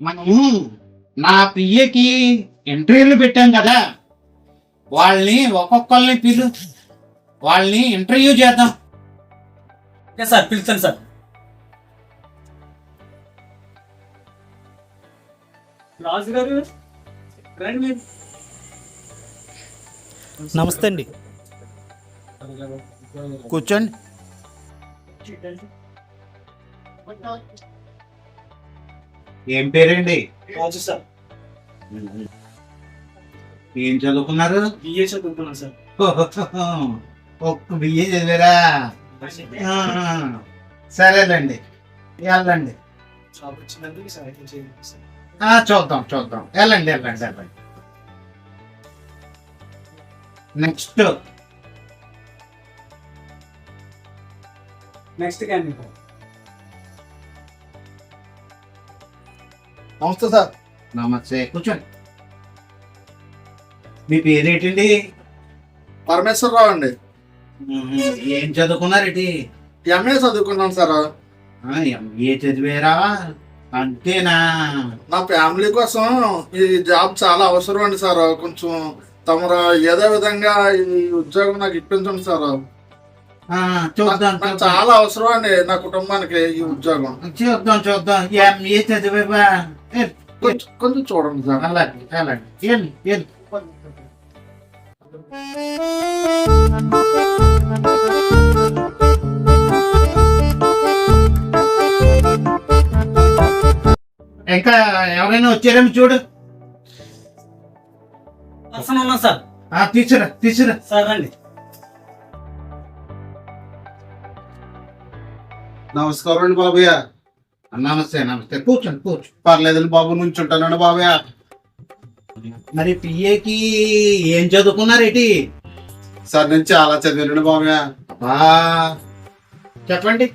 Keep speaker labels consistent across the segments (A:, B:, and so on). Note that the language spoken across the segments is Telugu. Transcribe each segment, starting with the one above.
A: మనం నా పిఏకి ఇంటర్వ్యూలు పెట్టాం కదా. వాళ్ళని ఒక్కొక్కరిని పిలు వాళ్ళని ఇంటర్వ్యూ చేద్దాం.
B: ఓకే సార్ పిలుస్తాను సార్. రాజు గారు రండి
C: నమస్తే అండి.
A: కూర్చోండి. ఏం పేరండి?
B: రాజు సార్.
A: ఏం చదువుకున్నారు?
B: బిఏ చదువుతున్నాను సార్.
A: ఒక్క బియ్య చదివారా? సరేలేండి వెళ్ళండి. చూద్దాం చూద్దాం. వెళ్ళండి వెళ్ళండి వెళ్ళండి. నెక్స్ట్
B: నెక్స్ట్ క్యాండిడేట్
D: నమస్తే సార్.
A: నమస్తే. కూర్చోండి. మీ పేరేంటండి?
D: పరమేశ్వరరావు అండి.
A: ఏం చదువుకున్నారేంటి
D: ఎంఏ చదువుకున్నాను సార్.
A: ఎంఏ చదివారా? అంతేనా?
D: నా ఫ్యామిలీ కోసం ఈ జాబ్ చాలా అవసరం అండి సార్. కొంచెం తమరు ఏదో విధంగా ఈ ఉద్యోగం నాకు ఇప్పించండి సార్.
A: చూద్దాం.
D: చాలా అవసరం అండి నా కుటుంబానికి ఈ ఉద్యోగం.
A: చూద్దాం చూద్దాం. ఎంఏ చదివా
D: కొంచెం కొంచెం చూడండి సార్.
A: అలాగే అలాగే. ఇంకా ఎవరైనా వచ్చారేమో చూడు.
B: పర్సన్ ఉన్నా సార్.
A: ఆ తీసురా తీసురా.
B: సార్ రండి.
D: నమస్కారం అండి బాబయ్య.
A: నమస్తే నమస్తే. కూర్చోండి కూర్చో
D: పర్లేదండి బాబు నుంచి ఉంటానండి బాబయ్య.
A: మరి పిఏకి ఏం చదువుకున్నారేటి
D: సార్ నేను చాలా చదివానండి బాబయ్య.
A: అబ్బా. చెప్పండి.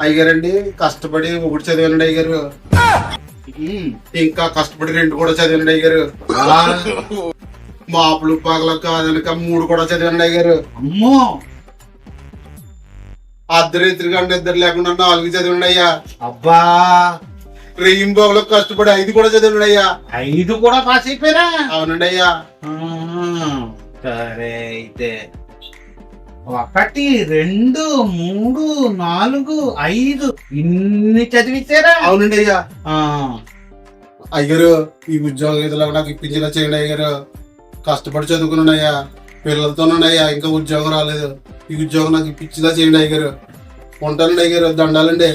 D: అయ్యారండి కష్టపడి ఒకటి చదివానండి అయ్యారు ఇంకా కష్టపడి రెండు కూడా చదివానండి అయ్యారు మాపులు పగల కాదనక మూడు కూడా చదివానండి అయ్యారు
A: అమ్మో.
D: అర్ధరాత్రి గంట ఇద్దరు లేకుండా నాలుగు చదివండి అయ్యా
A: అబ్బా
D: రెయింబోగులో కష్టపడి ఐదు కూడా చదివండి అయ్యా
A: ఐదు కూడా పాస్ అయిపోయారా
D: అవునండి అయ్యా
A: సరే అయితే. ఒకటి రెండు మూడు నాలుగు ఐదు. ఇన్ని చదివించారా
D: అవునండి అయ్యా
A: ఆ,
D: అయ్యారు ఈ ఉద్యోగం ఇదిలా నాకు ఇప్పించేలా చేయండి అయ్యారు కష్టపడి చదువుకున్నాను అయ్యా పిల్లలతోనండి అయ్యా ఇంకా ఉద్యోగం రాలేదు. ఈ ఉద్యోగం నాకు ఇప్పించేలా చేయండి అయ్యారు ఉంటానండి అయ్యారు దండాలండి.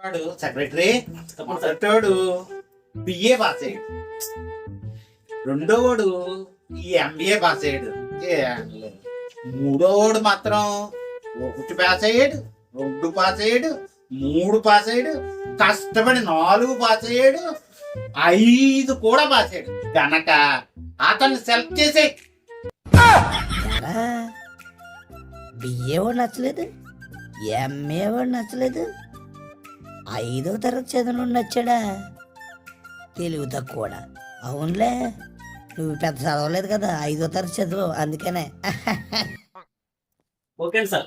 A: వాడు సెక్రటరీ మొదటోడు బిఏ పాస్ అయ్యాడు. రెండో వాడు ఈ ఎంబీఏ పాస్ అయ్యాడు. ఏం మూడో వాడు మాత్రం ఒకటి పాస్ అయ్యాడు రెండు పాస్ అయ్యాడు మూడు పాస్ అయ్యాడు కష్టపడి నాలుగు పాస్ అయ్యాడు ఐదు కూడా పాస్ అయ్యాడు. కనుక అతన్ని సెలెక్ట్ చేసే
E: బిఏ వాడు నచ్చలేదు ఎంఏ వాడు నచ్చలేదు. ఐదో తరగతి చదువులు నచ్చాడా? తెలుగు తక్కువ అవునులే. నువ్వు పెద్ద చదవలేదు కదా ఐదో తరగతి చదువు అందుకనే.
B: Okay sir.